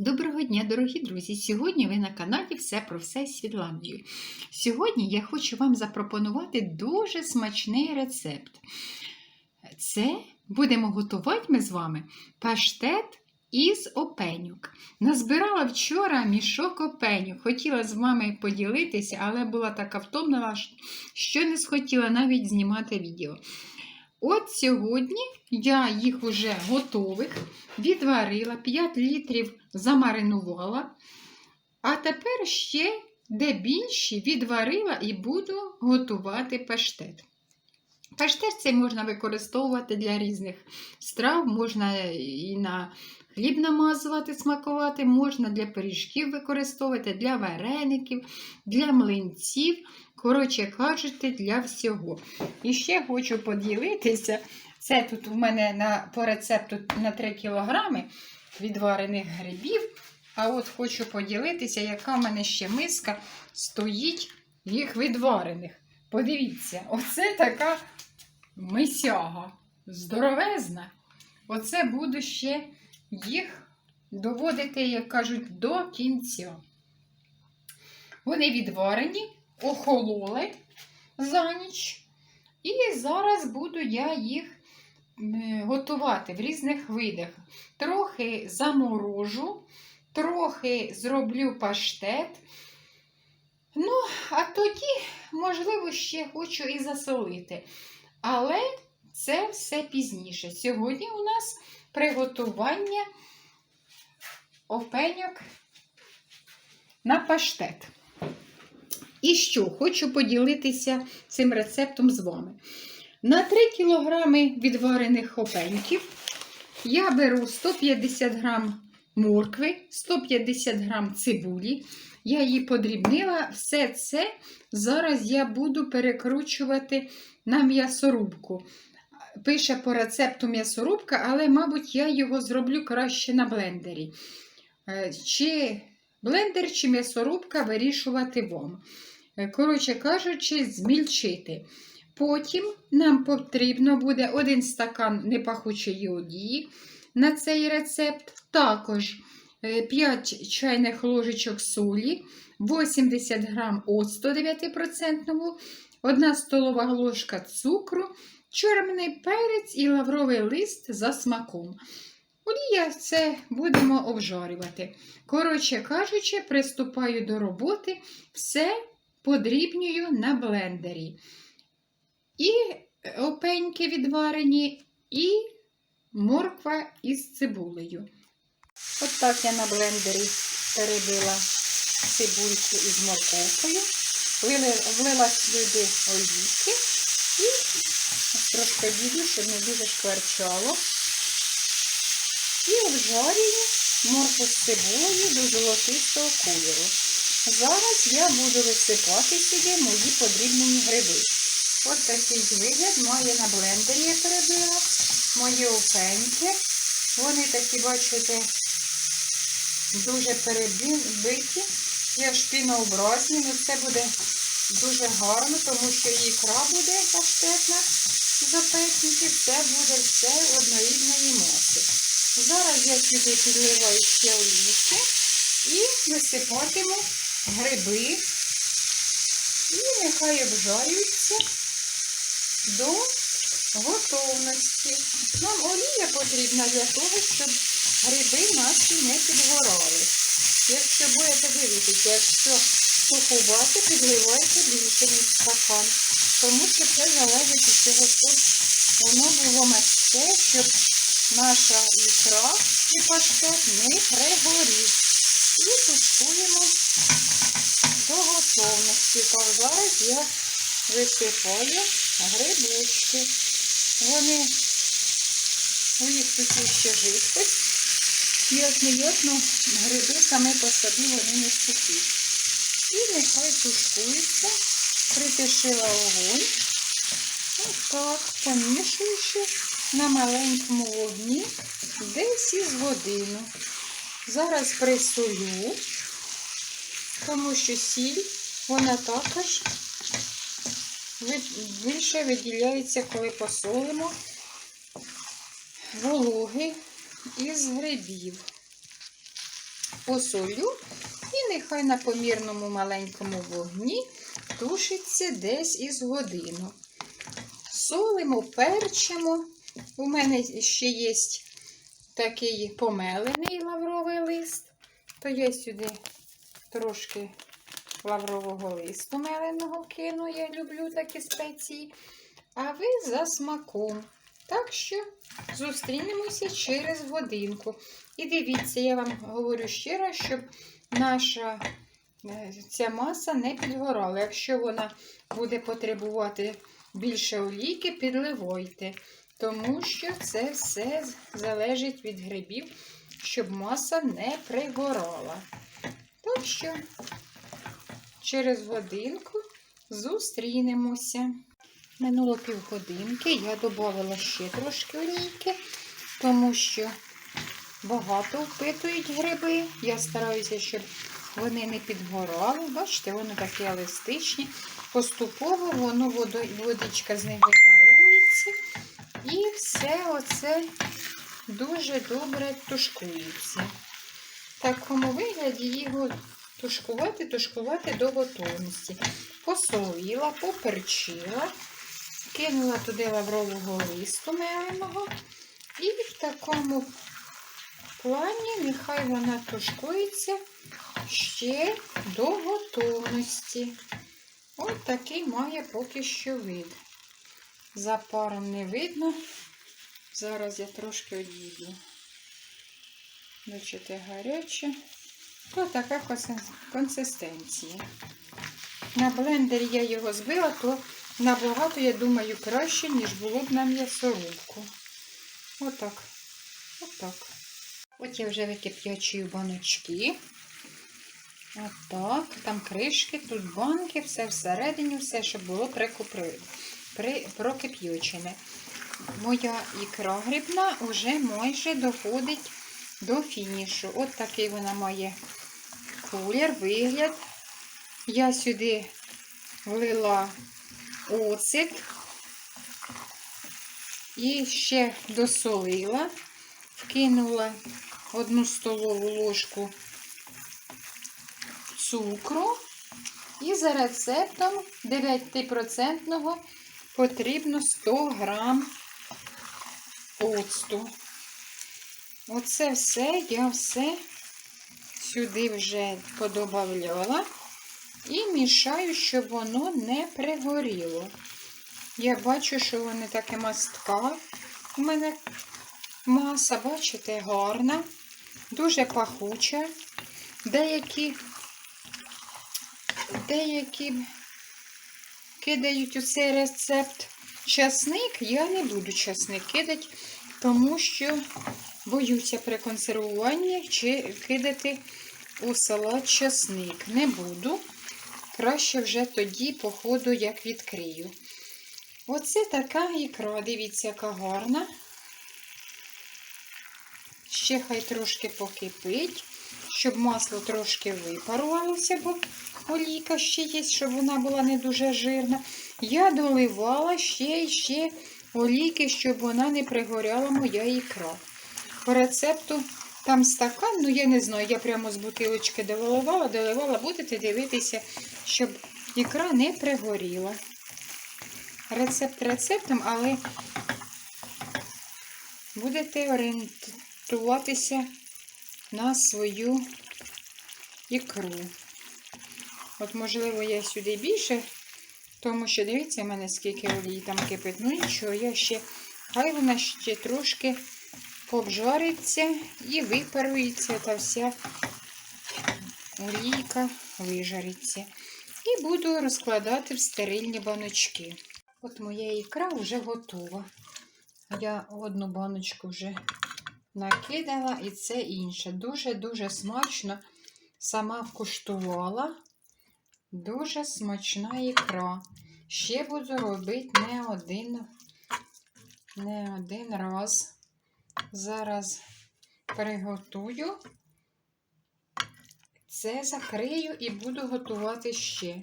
Доброго дня, дорогі друзі! Сьогодні ви на каналі Все про все з Світландією. Сьогодні я хочу вам запропонувати дуже смачний рецепт. Це будемо готувати ми з вами паштет із опенюк. Назбирала вчора мішок опенюк. Хотіла з вами поділитися, але була така втомлена, що не схотіла навіть знімати відео. От сьогодні я їх вже готових відварила, 5 літрів замаринувала, а тепер ще де більші відварила і буду готувати паштет. Паштет цей можна використовувати для різних страв, можна і на хліб намазувати, смакувати, можна для пиріжків використовувати, для вареників, для млинців. Коротше кажучи, для всього. І ще хочу поділитися. Це тут у мене на, по рецепту на 3 кг відварених грибів. А от хочу поділитися, яка в мене ще миска стоїть їх відварених. Подивіться, оце така мисяга. Здоровезна. Оце буду ще їх доводити, як кажуть, до кінця. Вони відварені, охололи за ніч. І зараз буду я їх готувати в різних видах. Трохи заморожу, трохи зроблю паштет. Ну, а тоді, можливо, ще хочу і засолити. Але це все пізніше. Сьогодні у нас приготування опеньок на паштет. І що? Хочу поділитися цим рецептом з вами. На 3 кг відварених опеньків я беру 150 г моркви, 150 г цибулі. Я її подрібнила. Все це зараз я буду перекручувати на м'ясорубку. Пише по рецепту м'ясорубка, але, мабуть, я його зроблю краще на блендері. Чи блендер, чи м'ясорубка вирішувати вам. Коротше кажучи, змільчити. Потім нам потрібно буде 1 стакан непахучої олії на цей рецепт. Також 5 чайних ложечок солі, 80 г оцту 9%, 1 столова ложка цукру, чорний перець і лавровий лист за смаком. Олія це будемо обжарювати. Коротше кажучи, приступаю до роботи, все подрібнюю на блендері. І опеньки відварені, і морква із цибулею. От так я на блендері перебила цибульку із морковкою, влила сюди олійки і трошки ділю, щоб не дуже шкварчало. Обжарюю моркву з цибулею до золотистого кольору. Зараз я буду висипати сюди мої подрібнені гриби. Ось такий вигляд має на блендері я перебила мої опеньки. Вони такі, бачите, дуже перебиті. Я шпінообразні, але це буде дуже гарно, тому що ікра буде паштетна з це буде все однорідної маси. Зараз я сюди підливаю ще олійки і висипатиму гриби. І нехай обжарюються до готовності. Нам олія потрібна для того, щоб гриби наші не підгорали. Якщо будете дивитися, якщо сухувати, підливайте більше ніж стакан. Тому що це залежить від цього, щоб воно було м'яке, щоб наша ікра і паштет не пригорів. І тушкуємо до готовності. Так, зараз я висипаю грибочки. Вони, у них тут ще жидкость. Ясно-ясно, гриби саме по собі вони не сухі. І нехай тушкується, притишила огонь. Ось так, помішуючи на маленькому вогні десь із годину. Зараз присолю, тому що сіль, вона також більше виділяється, коли посолимо вологи із грибів. посолю і нехай на помірному маленькому вогні тушиться десь із годину. Солимо, перчимо. У мене ще є такий помелений лавровий лист, то я сюди трошки лаврового листу меленого кину. Я люблю такі спеції. А ви за смаком. Так що зустрінемося через годинку. І дивіться, я вам говорю ще раз, щоб наша е, ця маса не підгорала. Якщо вона буде потребувати більше олійки, підливайте. Тому що це все залежить від грибів, щоб маса не пригорала. Так що через годинку зустрінемося. Минуло півгодинки, я додала ще трошки олійки, тому що багато впитують гриби. Я стараюся, щоб вони не підгорали. Бачите, вони такі еластичні. Поступово воно водичка з них випарується. І все оце дуже добре тушкується. В такому вигляді його тушкувати, тушкувати до готовності. Посолила, поперчила, кинула туди лаврового листу меленого. І в такому плані нехай вона тушкується ще до готовності. Ось такий має поки що вид. За паром не видно. Зараз я трошки одійду. Бачите, гаряче. То така консистенція. На блендері я його збила, то набагато, я думаю, краще, ніж було б на м'ясорубку. Отак. Отак. От я вже викип'ячую баночки. Отак. Там кришки, тут банки, все всередині, все, щоб було прикупри, при, прокип'ючене. Моя ікра грибна вже майже доходить до фінішу. От такий вона має колір, вигляд. Я сюди влила оцет і ще досолила, вкинула одну столову ложку цукру. І за рецептом 9% потрібно 100 грам оцту. Оце все, я все сюди вже подобавляла і мішаю, щоб воно не пригоріло. Я бачу, що воно таке мастка. У мене маса, бачите, гарна, дуже пахуча. Деякі, деякі кидають у цей рецепт часник. Я не буду часник кидати, тому що боюся при консервуванні чи кидати у салат часник. Не буду. Краще вже тоді, по ходу, як відкрию. Оце така ікра, дивіться, яка гарна. Ще хай трошки покипить, щоб масло трошки випарувалося, бо олійка ще є, щоб вона була не дуже жирна. Я доливала ще і ще олійки, щоб вона не пригоряла моя ікра. По рецепту там стакан, ну я не знаю, я прямо з бутилочки доливала, доливала, будете дивитися, щоб ікра не пригоріла. Рецепт рецептом, але будете орієнтуватися на свою ікру. От, можливо, я сюди більше, тому що дивіться, в мене скільки олії там кипить. Ну нічого, я ще, хай вона ще трошки обжариться і випарується та вся олійка вижариться. І буду розкладати в стерильні баночки. От моя ікра вже готова. Я одну баночку вже накидала, і це інше. Дуже-дуже смачно сама вкуштувала. Дуже смачна ікра. Ще буду робити не один, не один раз. Зараз приготую. Це закрию і буду готувати ще.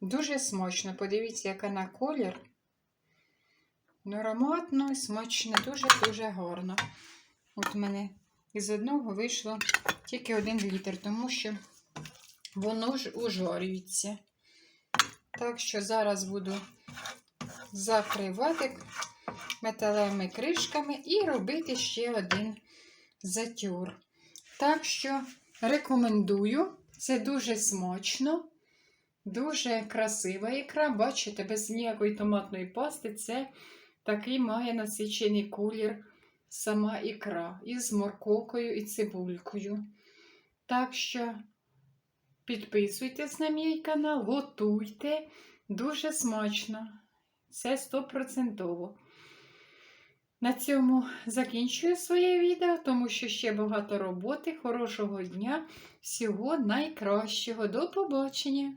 Дуже смачно. Подивіться, яка на колір. Ну, ароматно, смачно, дуже-дуже гарно. От у мене із одного вийшло тільки один літр, тому що воно ж ужарюється. Так що зараз буду закривати металевими кришками і робити ще один затюр. Так що рекомендую, це дуже смачно, дуже красива ікра. Бачите, без ніякої томатної пасти це такий має насичений колір сама ікра із морковкою і цибулькою. Так що підписуйтесь на мій канал, готуйте. Дуже смачно. Це стопроцентово. На цьому закінчую своє відео, тому що ще багато роботи. Хорошого дня, всього найкращого. До побачення!